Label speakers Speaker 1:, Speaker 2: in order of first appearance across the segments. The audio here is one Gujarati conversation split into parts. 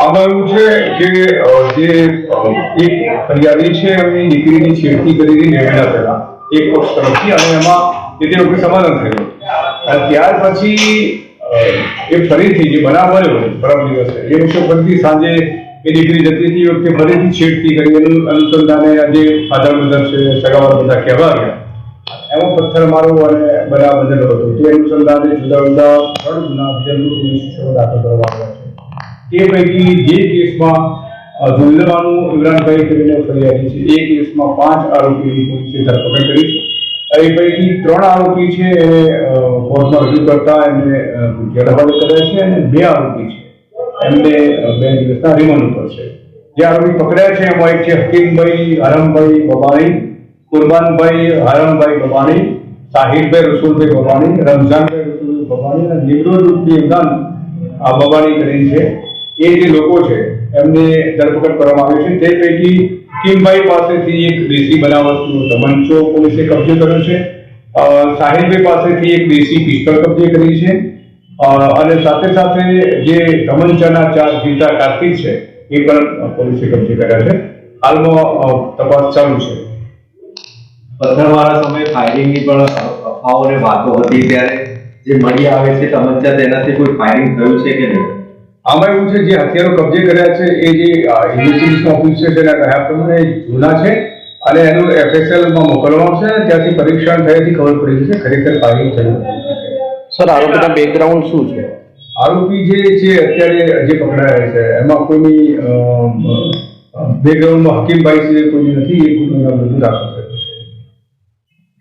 Speaker 1: આમાં એવું છે કે જે એક છે, એમની દીકરીની છેડતી કરી બે મહિના પહેલા, એક પક્ષ તરફથી, અને એમાં સમાધાન થયું અને ત્યાર પછી એ ફરીથી જે બનાવ બન્યો પરમ દિવસે. એ વિશે ફરીથી સાંજે એ દીકરી જતી હતી વખતે ફરીથી છેડતી કરી, એનું અનુસંધાને આજે આધાર બધા છે સગાવા બધા કહેવા ગયા એમાં પથ્થરમારો અને બનાવ બનેલો હતો. તે અનુસંધાને જુદા જુદા ત્રણ ગુના પોલીસ દાખલ કરવામાં આવ્યા તે પૈકી જે કેસમાં ધુંધવાનું ઇમરાનભાઈ કરીને ફરિયાદી છે એ કેસમાં પાંચ આરોપીની પોલીસે ધરપકડ કરી છે. એ પૈકી ત્રણ આરોપી છે એને કોર્ટમાં રજૂ કરતા એમને અ, જેલ કર્યા છે અને બે આરોપી છે. એમને બે દિવસના રિમાન્ડ ઉપર છે. જે આરોપી પકડ્યા છે એમાં એક છે હકીમભાઈ હરમભાઈ બબાણી કુરબાનભાઈ હરમભાઈ બબાણી સાહિબભાઈ રસુલભાઈ બબાણી રમઝાનભાઈ રસુલભાઈ બબાણી અને નિમરોઝુદ્દીન ઇમરાન આ બબાણી કરી છે. એ જે લોકો છે, એમને ધરપકડ કરવામાં આવી છે. તે પૈકી કિમભાઈ પાસેથી એક દેશી બનાવટનો તમંચો પોલીસે કબજે કર્યો છે. સાહિલભાઈ પાસેથી એક દેશી પિસ્તોલ કબજે કરી છે. અને સાથે સાથે જે તમંચાના ચાર જીતા કાર્તિક છે, એ પણ પોલીસે કબજે કર્યા છે. હાલમાં તપાસ ચાલુ છે.
Speaker 2: પથ્થરમારા સમયે ફાયરિંગની પણ અફવાઓને વાતો હતી. ત્યારે જે મળી આવે છે તમંચા તેનાથી કોઈ ફાયરિંગ થયું છે કે નહીં?
Speaker 1: આમાં એવું છે જે હથિયારો કબજે કર્યા છે એ જે ઇન્વેસ્ટિગેશન ઓફિસર છે એના કહ્યા પ્રમાણે જૂના છે અને એનું એફએસએલમાં મોકલવાનું મોકલવામાં આવશે અને ત્યાંથી પરીક્ષણ થયાથી ખબર પડી છે ખરેખર ફાયરિંગ થયું.
Speaker 3: સર આરોપીના બેકગ્રાઉન્ડ શું છે?
Speaker 1: આરોપી જે છે અત્યારે જે પકડાયા છે. એમાં કોઈની બેકગ્રાઉન્ડમાં હકીમભાઈ છે કોઈ નથી એ ગુનો દાખલ છે.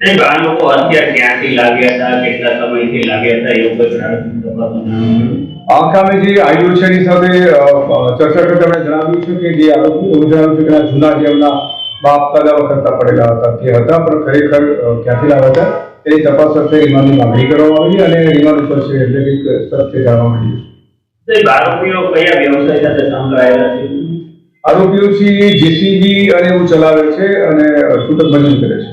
Speaker 4: સાહેબ આ લોકો અત્યારે ક્યાંથી લાગ્યા હતા કેટલા સમયથી લાગ્યા હતા એવું કોઈ પ્રાથમિક તપાસમાં જાણવા મળ્યું?
Speaker 1: આ કામે જે આઈઓ છે એની સાથે અ, અ, ચર્ચા કરતા મેં જણાવ્યું છે કે જે આરોપી એવું જણાવ્યું છે કે જૂના જે એમના બાપ દાદા વખતના પડેલા હતા તે હતા પણ ખરેખર ક્યાંથી લાવ્યા હતા તેની તપાસ અર્થે રિમાન્ડની માંગણી કરવામાં આવી અને રિમાન્ડ ઉપર છે એટલે કે સ્તરથી જાણવા મળ્યું
Speaker 4: આરોપીઓ કયા વ્યવસાય સાથે સંકળાયેલા છે?
Speaker 1: આરોપીઓ છે જેસીબી અને એવું ચલાવે છે અને છૂટક મજૂરી કરે છે.